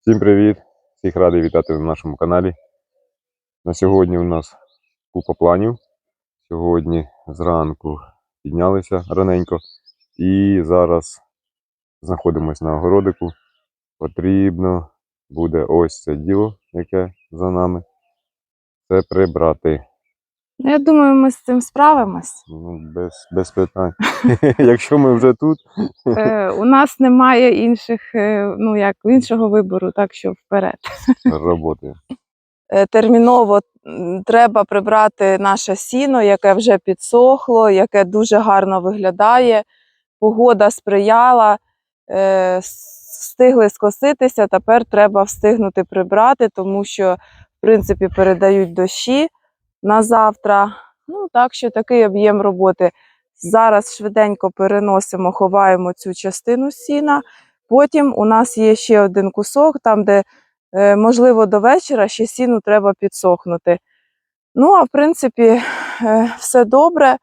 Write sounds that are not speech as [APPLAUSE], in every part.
Всім привіт! Всіх радий вітати на нашому каналі. На сьогодні у нас купа планів. Сьогодні зранку піднялися раненько і зараз знаходимося на огородику. Потрібно буде ось це діло, яке за нами. Це прибрати. Ну, Я думаю, ми з цим справимось. Ну, без, без питань. [LAUGHS] Якщо ми вже тут, Е, [LAUGHS] у нас немає інших, е, ну як іншого вибору, так що вперед. роботи. Е, Терміново м, треба прибрати наше сіно, яке вже підсохло, яке дуже гарно виглядає. Погода сприяла, е, с- встигли скоситися. Тепер треба встигнути прибрати, тому що, в принципі, передають дощі на завтра. Ну, так що такий об'єм роботи. Зараз швиденько переносимо, ховаємо цю частину сіна. Потім у нас є ще один кусок, там, де Е, можливо, до вечора ще сіну треба підсохнути. Ну, а в принципі, е, все добре.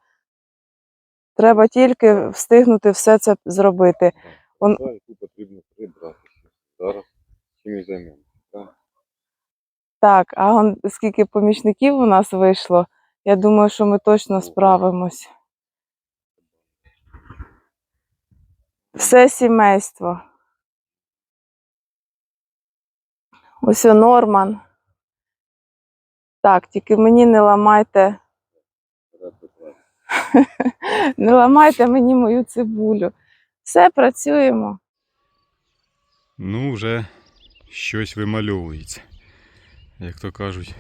Треба тільки встигнути все це зробити. Он- потрібно прибрати. Зараз чим і займемося. Так, а он, скільки помічників у нас вийшло, я думаю, що ми точно справимось. Все сімейство. Ось о, Норман. Так, тільки мені не ламайте [LAUGHS] Не ламайте мені мою цибулю. Все, працюємо. Ну, вже щось вимальовується. Як то кажуть,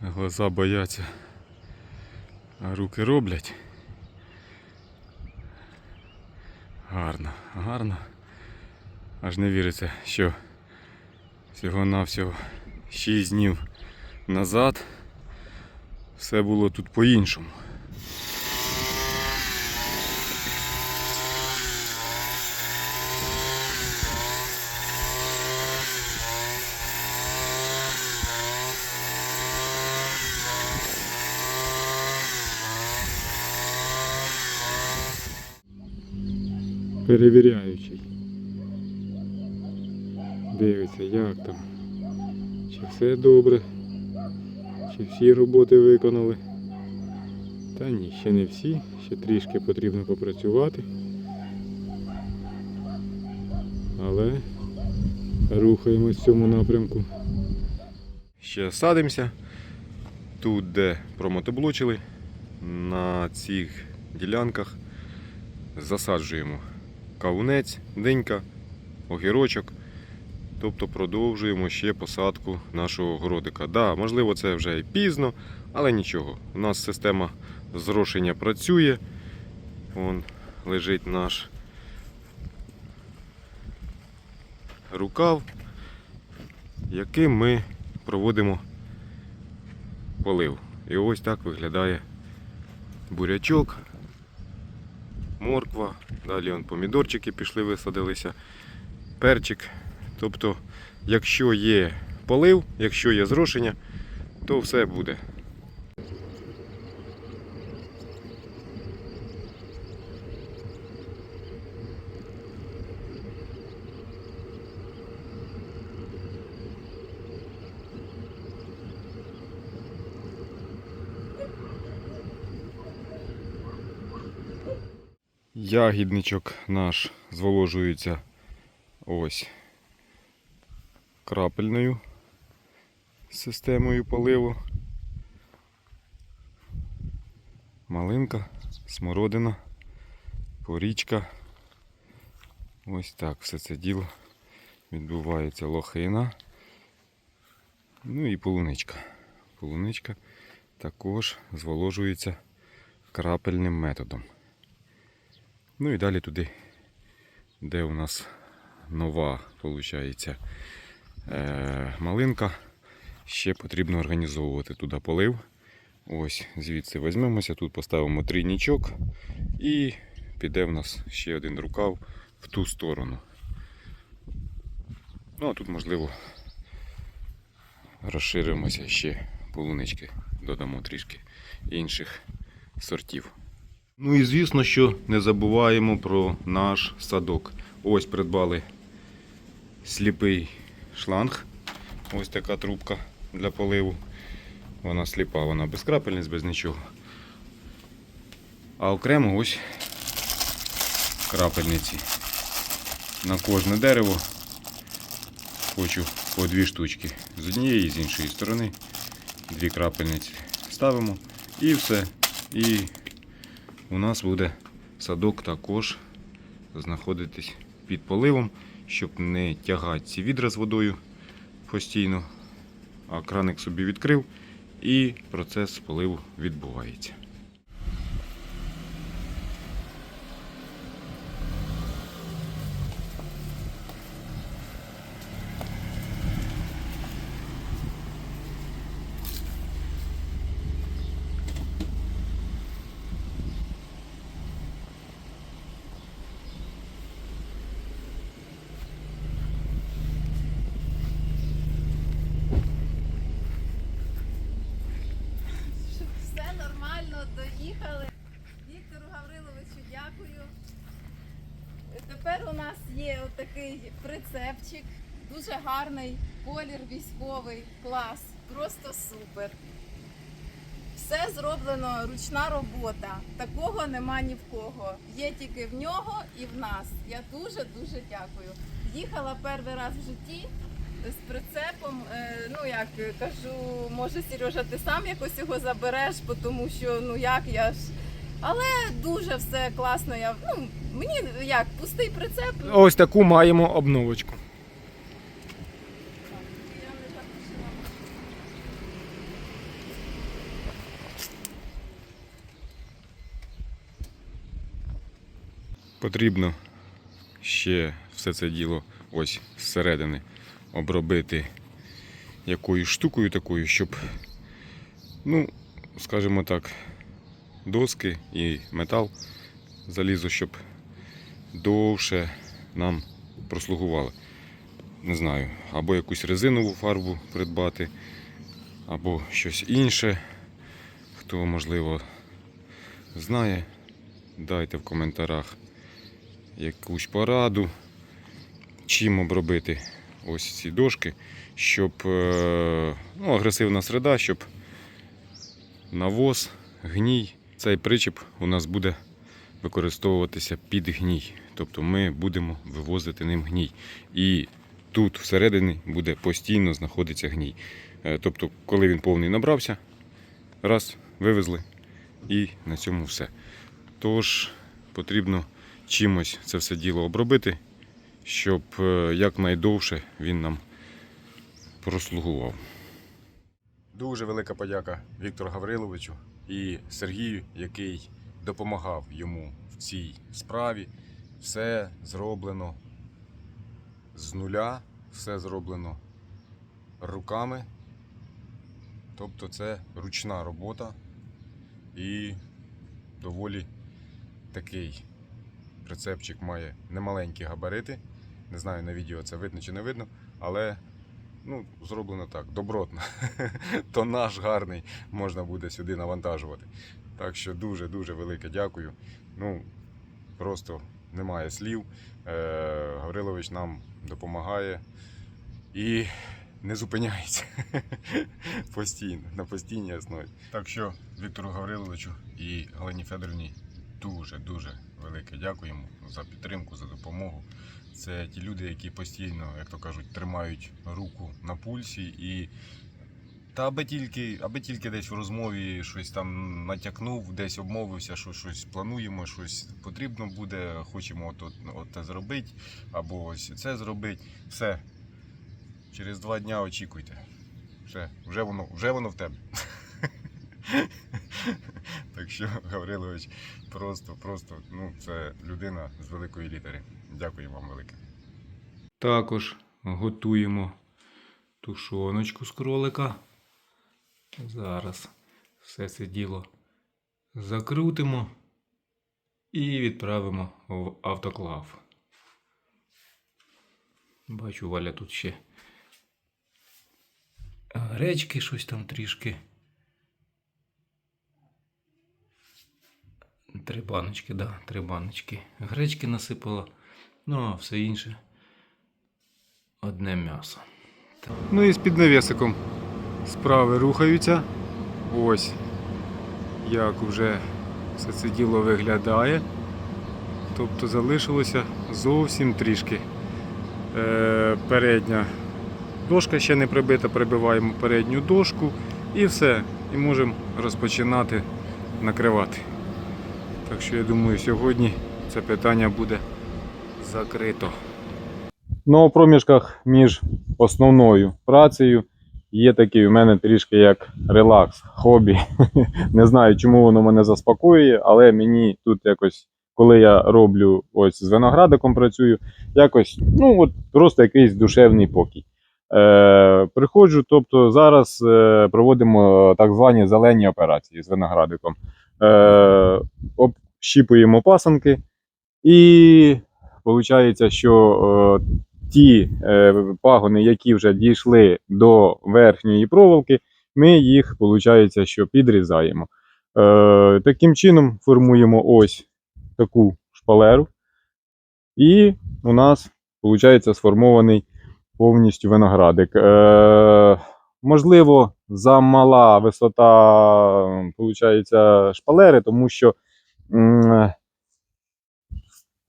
глаза бояться, а руки роблять. Гарно, гарно. Аж не віриться, що всього-навсього 6 днів назад все було тут по-іншому. Перевіряючий. Дивиться, як там. Чи все добре, чи всі роботи виконали. Та ні, ще не всі, ще трішки потрібно попрацювати. Але рухаємось в цьому напрямку. Ще садимося. Тут, де промотоблочили, на цих ділянках засаджуємо кавунець, динька, огірочок. Тобто продовжуємо ще посадку нашого городика. Да, можливо, це вже і пізно, але нічого. У нас система зрошення працює. Вон лежить наш рукав, яким ми проводимо полив. І ось так виглядає бурячок, морква, далі он помідорчики пішли, висадилися, перчик. Тобто, якщо є полив, якщо є зрошення, то все буде. Ягідничок наш зволожується ось крапельною системою поливу. Малинка, смородина, порічка. Ось так все це діло відбувається лохина. Ну і полуничка. Полуничка також зволожується крапельним методом. Ну і далі туди, де у нас нова, виходить, е, малинка. Ще потрібно організовувати туди полив. Ось звідси візьмемося, тут поставимо трійнічок і піде в нас ще один рукав в ту сторону. Ну а тут можливо розширимося ще полунички, додамо трішки інших сортів. Ну і звісно, що не забуваємо про наш садок. Ось придбали сліпий шланг. Ось така трубка для поливу. Вона сліпа, вона без крапельниць, без нічого. А окремо ось крапельниці. На кожне дерево хочу по дві штучки. З однієї і з іншої сторони. Дві крапельниці ставимо і все. І у нас буде садок також знаходитись під поливом, щоб не тягати ці відра з водою постійно. А краник собі відкрив і процес поливу відбувається. Все нормально, доїхали. Віктору Гавриловичу дякую. Тепер у нас є отакий прицепчик, дуже гарний колір військовий, клас, просто супер. Все зроблено ручна робота. Такого нема ні в кого. Є тільки в нього і в нас. Я дуже дуже дякую. Їхала перший раз в житті з прицепом. Е, ну як кажу, може Сережа, ти сам якось його забереш, тому що ну як я ж. Але дуже все класно. Я ну мені як пустий прицеп. Ось таку маємо обновочку. Потрібно ще все це діло ось зсередини обробити якоюсь штукою такою, щоб, ну, скажімо так, доски і метал, залізо, щоб довше нам прослугували. Не знаю, або якусь резинову фарбу придбати, або щось інше. Хто, можливо, знає, дайте в коментарях якусь пораду, чим обробити ось ці дошки, щоб е, ну, агресивна середа, щоб навоз, гній. Цей причіп у нас буде використовуватися під гній. Тобто ми будемо вивозити ним гній. І тут всередині буде постійно знаходитися гній. Е, Тобто, коли він повний набрався, раз, вивезли, і на цьому все. Тож потрібно чимось це все діло обробити, щоб е, якнайдовше він нам прослугував. Дуже велика подяка Віктору Гавриловичу і Сергію, який допомагав йому в цій справі. Все зроблено з нуля, все зроблено руками. Тобто це ручна робота і доволі такий прицепчик має немаленькі габарити. Не знаю на відео це видно чи не видно, але ну, зроблено так, добротно. [LAUGHS] Тонаж гарний можна буде сюди навантажувати. Так що дуже-дуже велике дякую. Ну, просто немає слів. Е, Гаврилович нам допомагає і не зупиняється [LAUGHS] постійно, на постійній основі. Так що Віктору Гавриловичу і Галині Федорівні дуже-дуже велике дякуємо за підтримку, за допомогу. Це ті люди, які постійно, як то кажуть, тримають руку на пульсі і. Та аби тільки, аби тільки десь в розмові щось там натякнув, десь обмовився, що щось плануємо, щось потрібно буде, хочемо от, от, от те зробити, або ось це зробити. Все. Через два дня очікуйте. Все, вже воно, вже воно в тебе. [LAUGHS] Так що, [LAUGHS] Гаврилович, просто, просто, ну, це людина з великої літери. Дякую вам велике. Також готуємо тушоночку з кролика. Зараз все це діло закрутимо і відправимо в автоклав. Бачу, Валя тут ще гречки, щось там трішки. Три баночки, да, три баночки. Гречки насипала. Ну, а все інше одне м'ясо. Ну і з піднавісиком справи рухаються. Ось як вже все це діло виглядає. Тобто залишилося зовсім трішки. Е, передня дошка ще не прибита, прибиваємо передню дошку і все. І можемо розпочинати накривати. Так що я думаю, сьогодні це питання буде закрито. Ну, у проміжках між основною працею є такий у мене трішки як релакс, хобі. [LAUGHS] Не знаю, чому воно мене заспокоює, але мені тут якось, коли я роблю ось з виноградиком працюю, якось, ну от просто якийсь душевний покій. Е, приходжу, тобто зараз е, проводимо так звані зелені операції з виноградиком. Е, общіпуємо пасанки, і виходить, що е, ті е, пагони, які вже дійшли до верхньої проволоки, ми їх, виходить, що підрізаємо. Е, таким чином формуємо ось таку шпалеру, і у нас, виходить, сформований повністю виноградик. Е, можливо, замала висота, виходить, шпалери, тому що.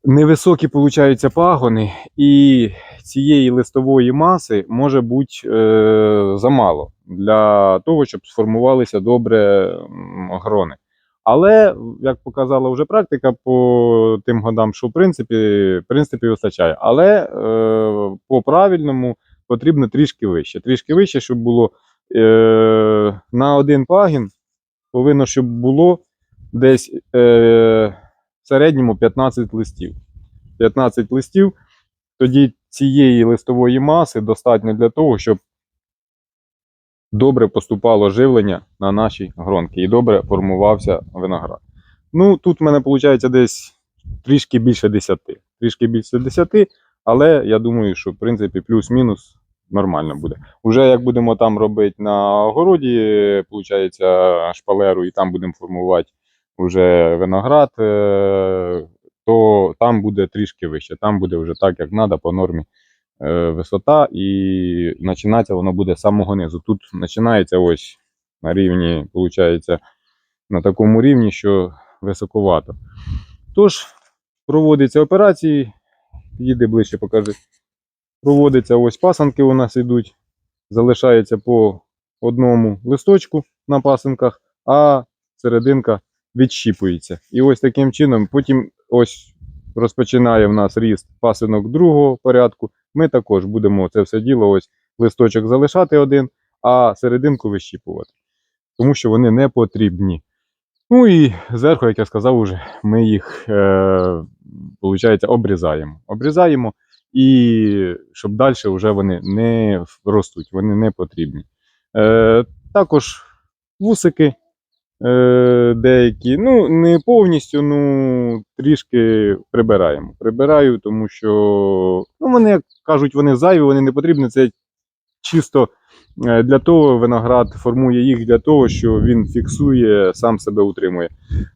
Невисокі получаються пагони, і цієї листової маси може бути е, замало для того, щоб сформувалися добре грони. Але, як показала вже практика, по тим годам, що в принципі, в принципі вистачає. Але е, по правильному потрібно трішки вище. Трішки вище, щоб було е, на один пагін, повинно, щоб було десь. Е, в середньому 15 листів. 15 листів, тоді цієї листової маси достатньо для того, щоб добре поступало живлення на наші гронки і добре формувався виноград. Ну, тут в мене виходить десь трішки більше 10. Трішки більше 10, але я думаю, що в принципі плюс-мінус нормально буде. Уже як будемо там робити на огороді, виходить, шпалеру, і там будемо формувати вже виноград, е, то там буде трішки вище. Там буде вже так, як треба, по нормі е, висота, і починатися воно буде з самого низу. Тут починається ось на рівні, виходить, на такому рівні, що високовато. Тож, проводяться операції, їди ближче, покажи. Проводиться ось пасанки у нас йдуть, залишається по одному листочку на пасинках, а серединка відщіпується. І ось таким чином, потім ось розпочинає в нас ріст пасинок другого порядку. Ми також будемо це все діло, ось листочок залишати один, а серединку вищіпувати. Тому що вони не потрібні. Ну і зверху, як я сказав, уже ми їх е, обрізаємо. Обрізаємо, і щоб далі вже вони не ростуть, вони не потрібні. Е, також вусики е, деякі, ну, не повністю, ну, трішки прибираємо. Прибираю, тому що, ну, вони, як кажуть, вони зайві, вони не потрібні. Це чисто е, для того виноград формує їх для того, що він фіксує, сам себе утримує.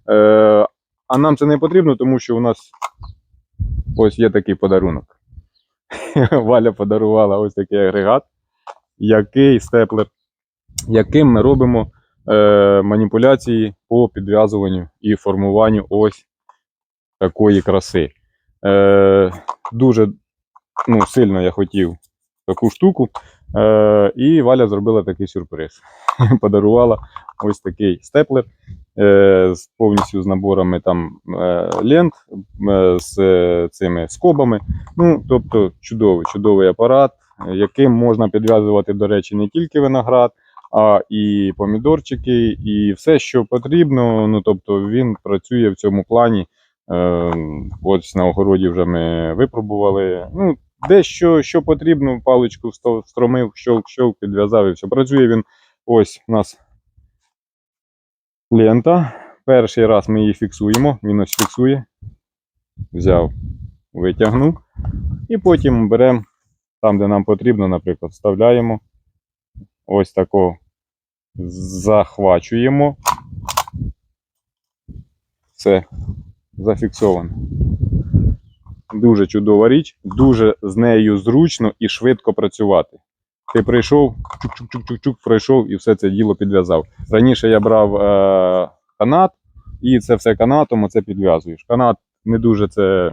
Е, а нам це не потрібно, тому що у нас ось є такий подарунок. [LAUGHS] Валя подарувала ось такий агрегат, який степлер, яким ми робимо е, маніпуляції по підв'язуванню і формуванню ось такої краси. Е, дуже ну, сильно я хотів таку штуку. Е, і Валя зробила такий сюрприз. [LAUGHS] Подарувала ось такий степлер е, з повністю з наборами там е, лент, е, з е, цими скобами. Ну, тобто, чудовий, чудовий апарат, яким можна підв'язувати, до речі, не тільки виноград, а і помідорчики, і все, що потрібно. Ну, тобто він працює в цьому плані. Е, ось на огороді вже ми випробували. Ну, де що, потрібно, паличку встромив, щолк, щолк, підв'язав і все. Працює він ось у нас лента. Перший раз ми її фіксуємо, він ось фіксує. Взяв, витягнув. І потім беремо там, де нам потрібно, наприклад, вставляємо. Ось тако захвачуємо. Все, зафіксовано. дуже чудова річ, дуже з нею зручно і швидко працювати. Ти прийшов, чук-чук-чук-чук, пройшов і все це діло підв'язав. Раніше я брав е, канат, і це все канатом оце підв'язуєш. Канат не дуже це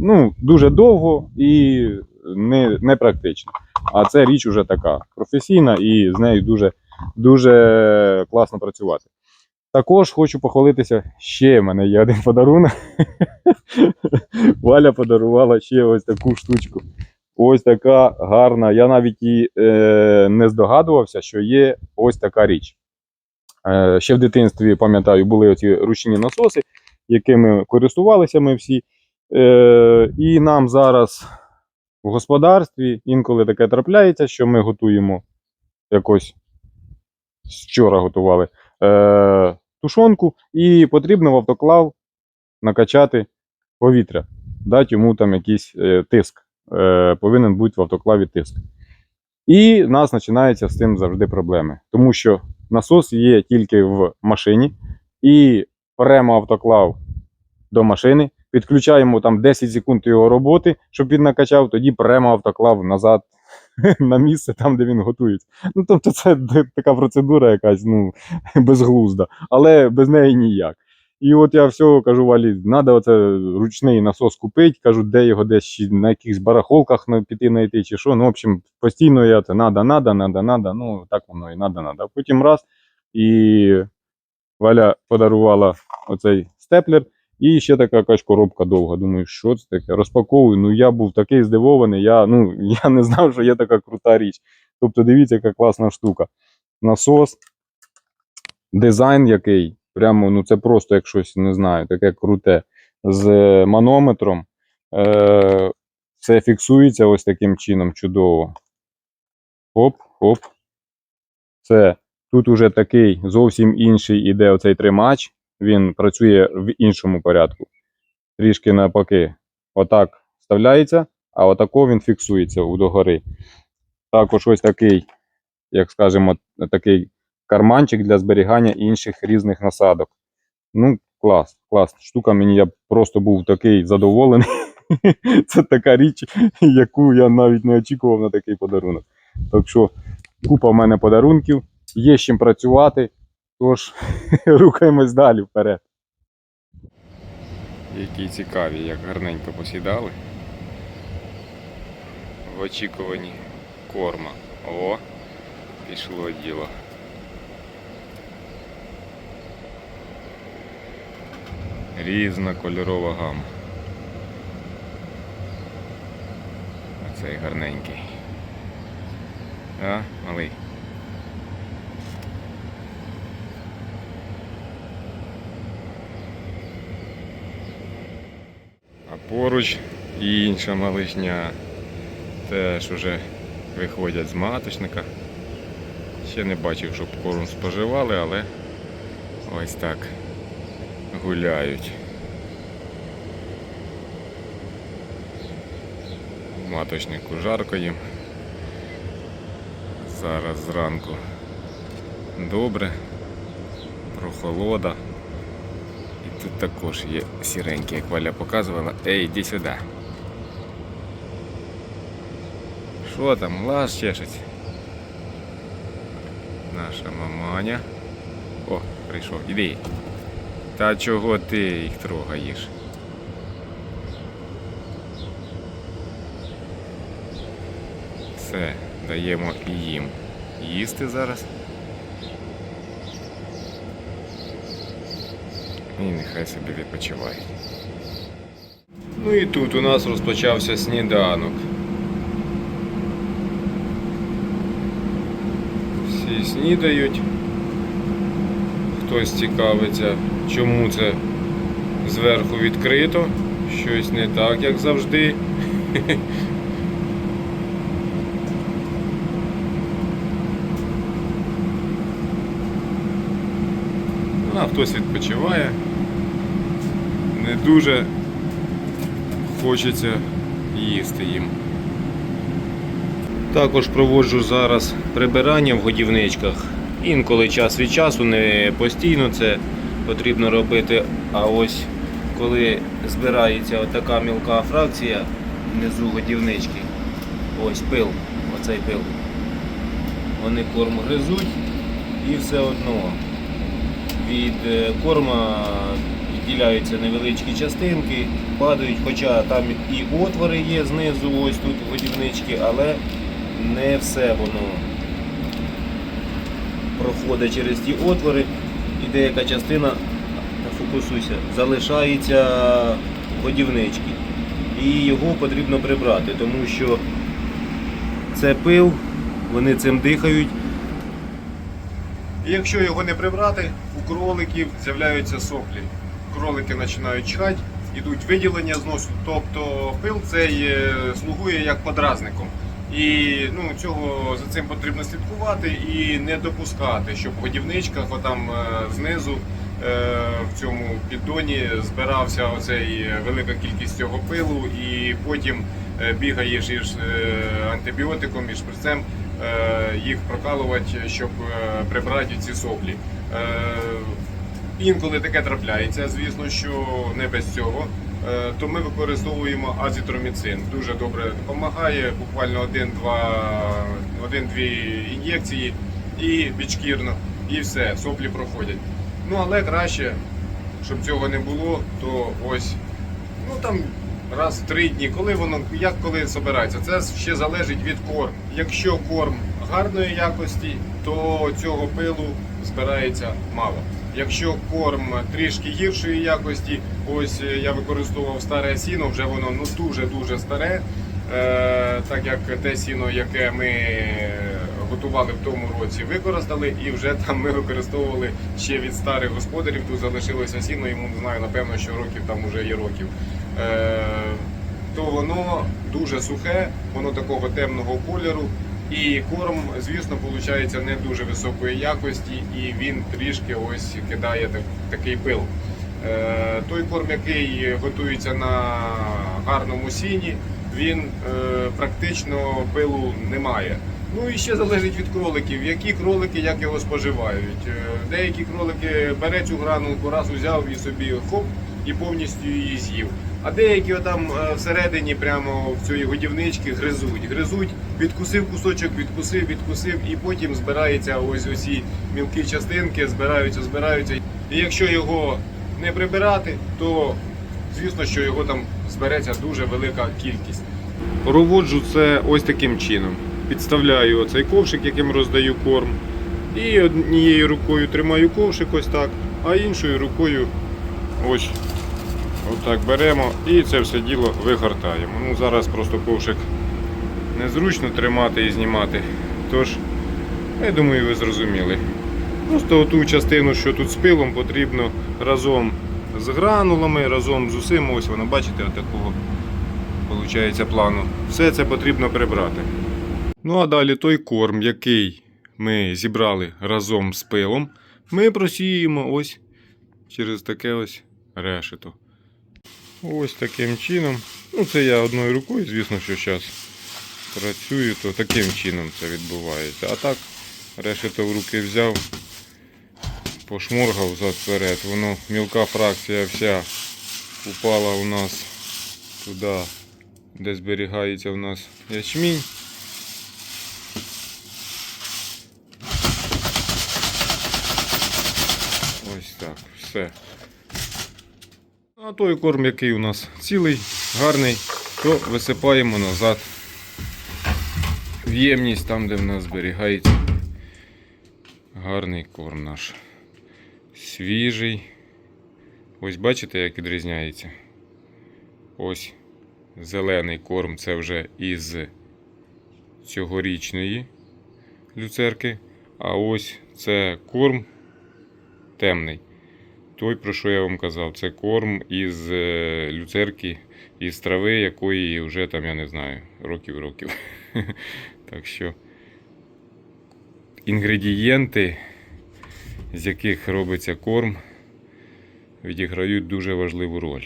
ну, дуже довго і не, не практично. А це річ уже така професійна і з нею дуже, дуже класно працювати. Також хочу похвалитися, ще в мене є один подарунок. [LAUGHS] Валя подарувала ще ось таку штучку. Ось така гарна. Я навіть і е, не здогадувався, що є ось така річ. Е, ще в дитинстві, пам'ятаю, були оці ручні насоси, якими користувалися ми всі. Е, і нам зараз в господарстві інколи таке трапляється, що ми готуємо якось вчора готували е, тушонку, і потрібно в автоклав накачати повітря, дати йому там якийсь е, тиск. Е, повинен бути в автоклаві тиск. І в нас починаються з цим завжди проблеми. Тому що насос є тільки в машині, і беремо автоклав до машини, підключаємо там 10 секунд його роботи, щоб він накачав, тоді беремо автоклав назад [LAUGHS] на місце, там, де він готується. Ну, тобто, це така процедура якась ну, [LAUGHS] безглузда, але без неї ніяк. І от я все кажу, Валі, треба оце ручний насос купити. Кажу, де його десь на якихось барахолках піти знайти чи що. Ну, в общем, постійно я це надо, надо, надо, надо. Ну, так воно і надо, надо. Потім раз. І Валя подарувала оцей степлер. І ще така якась коробка довга. Думаю, що це таке? Розпаковую. Ну я був такий здивований. Я, ну, [LAUGHS] я не знав, що є така крута річ. Тобто, дивіться, яка класна штука. Насос, дизайн який. Прямо, ну це просто як щось, не знаю, таке круте. З е, манометром. Е, все фіксується ось таким чином чудово. Хоп, хоп. Це тут уже такий зовсім інший іде оцей тримач. Він працює в іншому порядку. Трішки навпаки. Отак вставляється, а отако він фіксується догори. Також ось такий, як скажемо, такий карманчик для зберігання інших різних насадок. Ну, клас, клас. Штука мені я просто був такий задоволений. [LAUGHS] Це така річ, яку я навіть не очікував на такий подарунок. Так що купа в мене подарунків, є з чим працювати. Тож [LAUGHS] рухаємось далі вперед. Які цікаві, як гарненько посідали. В очікуванні корма. О, пішло діло. Різна кольорова гама. Оцей гарненький. А, малий. Поруч інша малишня теж уже виходять з маточника. Ще не бачив, щоб корм споживали, але ось так гуляють. Маточнику жарко їм. Зараз зранку добре, прохолода. Тут також є сіренькі, як Валя показувала. Ей, іди сюди. Що там, лаз чешеться? Наша маманя. О, прийшов, іди. Та чого ти їх трогаєш? Все, даємо їм їсти зараз. І нехай собі відпочивають. Ну і тут у нас розпочався сніданок. Всі снідають. Хтось цікавиться, чому це зверху відкрито. Щось не так, як завжди. [LAUGHS] Ну, А хтось відпочиває. Не дуже хочеться їсти їм. Також проводжу зараз прибирання в годівничках. Інколи час від часу, не постійно це потрібно робити. А ось коли збирається отака мілка фракція внизу годівнички, ось пил, оцей пил. Вони корм гризуть і все одно від е, корма відділяються невеличкі частинки, падають, хоча там і отвори є знизу, ось тут годівнички, але не все воно проходить через ті отвори, і деяка частина, фокусуйся, залишається в. І його потрібно прибрати, тому що це пил, вони цим дихають. І якщо його не прибрати, у кроликів з'являються соплі. Кролики починають чхати, ідуть виділення з носу. Тобто пил цей е, слугує як подразником. І ну, цього за цим потрібно слідкувати і не допускати, щоб в годівничках отам е, знизу е, в цьому піддоні збирався оцей велика кількість цього пилу, і потім бігаєш із антибіотиком і шприцем їх прокалувати, щоб прибрати ці соплі. Інколи таке трапляється, звісно, що не без цього. Е, То ми використовуємо азітроміцин. Дуже добре допомагає, буквально один-дві ін'єкції і підшкірно, і все, соплі проходять. Ну але краще, щоб цього не було, то ось ну там раз в три дні, коли воно як коли збирається. Це ще залежить від корму. Якщо корм гарної якості, то цього пилу збирається мало. Якщо корм трішки гіршої якості, ось е, я використовував старе сіно, вже воно ну дуже дуже старе. Е, так як те сіно, яке ми готували в тому році, використали, і вже там ми використовували ще від старих господарів. Тут залишилося сіно, йому не знаю, напевно, що років там вже є років. Е, то воно дуже сухе, воно такого темного кольору. І корм, звісно, виходить не дуже високої якості, і він трішки ось кидає так- такий пил. Е, той корм, який готується на гарному сіні, він е, практично пилу не має. Ну і ще залежить від кроликів, які кролики як його споживають. Е, Деякі кролики бере цю гранулку, раз узяв і собі хоп, і повністю її з'їв. А деякі там всередині, прямо в цій годівничці, гризуть. Гризуть, відкусив кусочок, відкусив, відкусив, і потім збирається ось оці мілкі частинки, збираються, збираються. І якщо його не прибирати, то звісно, що його там збереться дуже велика кількість. Проводжу це ось таким чином. Підставляю оцей ковшик, яким роздаю корм. І однією рукою тримаю ковшик ось так, а іншою рукою ось отак беремо і це все діло вигортаємо. Ну, зараз просто ковшик незручно тримати і знімати. Тож, я думаю, ви зрозуміли. Просто ту частину, що тут з пилом, потрібно разом з гранулами, разом з усім, ось воно, бачите, отакого виходить плану. Все це потрібно прибрати. Ну а далі той корм, який ми зібрали разом з пилом, ми просіємо ось через таке ось решето. Ось таким чином. Ну, це я одною рукою, звісно, що зараз працюю, то таким чином це відбувається. А так, решето в руки взяв, пошморгав зад-вперед. Воно мілка фракція вся упала у нас туди, де зберігається у нас ячмінь. Ось так, все. А той корм, який у нас цілий, гарний, то висипаємо назад в ємність, там, де в нас зберігається гарний корм наш. Свіжий. Ось бачите, як відрізняється. Ось зелений корм це вже із цьогорічної люцерки. А ось це корм темний. Той, про що я вам казав, це корм із е, люцерки, із трави, якої вже там, я не знаю, років-років. [LAUGHS] Так що інгредієнти, з яких робиться корм, відіграють дуже важливу роль.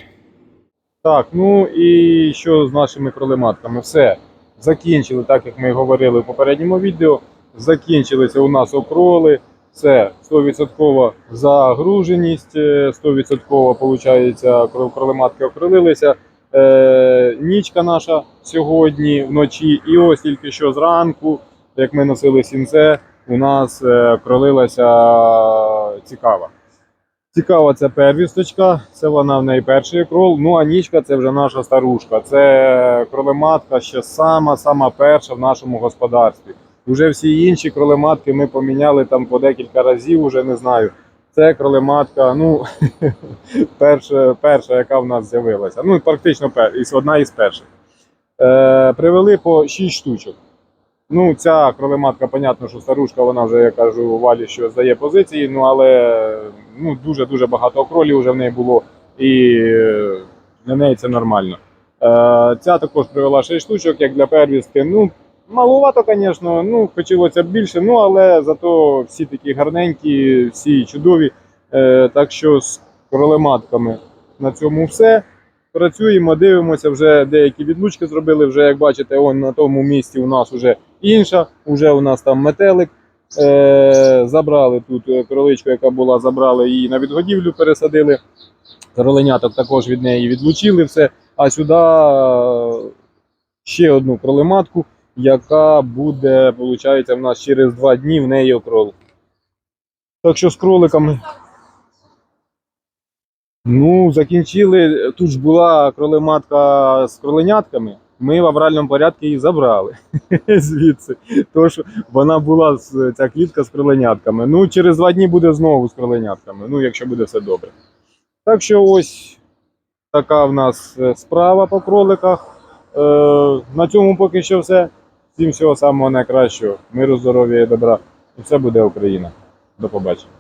Так, ну і що з нашими кролематками? Все. Закінчили, так як ми говорили в попередньому відео. Закінчилися у нас окроли. Все, 100% загруженість, е, 100% виходить, кролематки окрилилися. Е, нічка наша сьогодні вночі, і ось тільки що зранку, як ми носили сінце, у нас е, кролилася цікава. Цікава це первісточка, це вона в неї перший крол. Ну а нічка це вже наша старушка. Це кролематка ще сама, сама перша в нашому господарстві. Уже всі інші кролематки ми поміняли там по декілька разів, уже не знаю. Це кролематка, ну [LAUGHS] перша, перша, яка в нас з'явилася. Ну, практично одна із перших. Е, привели по 6 штучок. Ну, ця кролематка, понятно, що старушка, вона вже, я кажу, валі, що здає позиції, ну але ну, дуже-дуже багато кролів вже в неї було, і е, для неї це нормально. Е, ця також привела 6 штучок, як для первістки. Ну, малувато, звісно, ну, хотілося б більше, ну але зато всі такі гарненькі, всі чудові. Е, так що з кролематками на цьому все. Працюємо, дивимося, вже деякі відлучки зробили. Вже як бачите, он на тому місці у нас вже інша, вже у нас там метелик. Е, забрали тут е, кроличку, яка була, забрали її на відгодівлю, пересадили. Кроленяток також від неї відлучили все. А сюди е, ще одну кролематку, яка буде, виходить, в нас через два дні в неї окрол. Так що з кроликами. Ну, закінчили. Тут ж була кролематка з кроленятками. Ми в авральному порядку її забрали [LAUGHS] звідси. Що вона була ця клітка з кроленятками. Ну, через два дні буде знову з кроленятками, ну, якщо буде все добре. Так що ось така в нас е, справа по кроликах. Е, на цьому поки що все. Всім всього самого найкращого. Миру, здоров'я і добра. І все буде Україна. До побачення.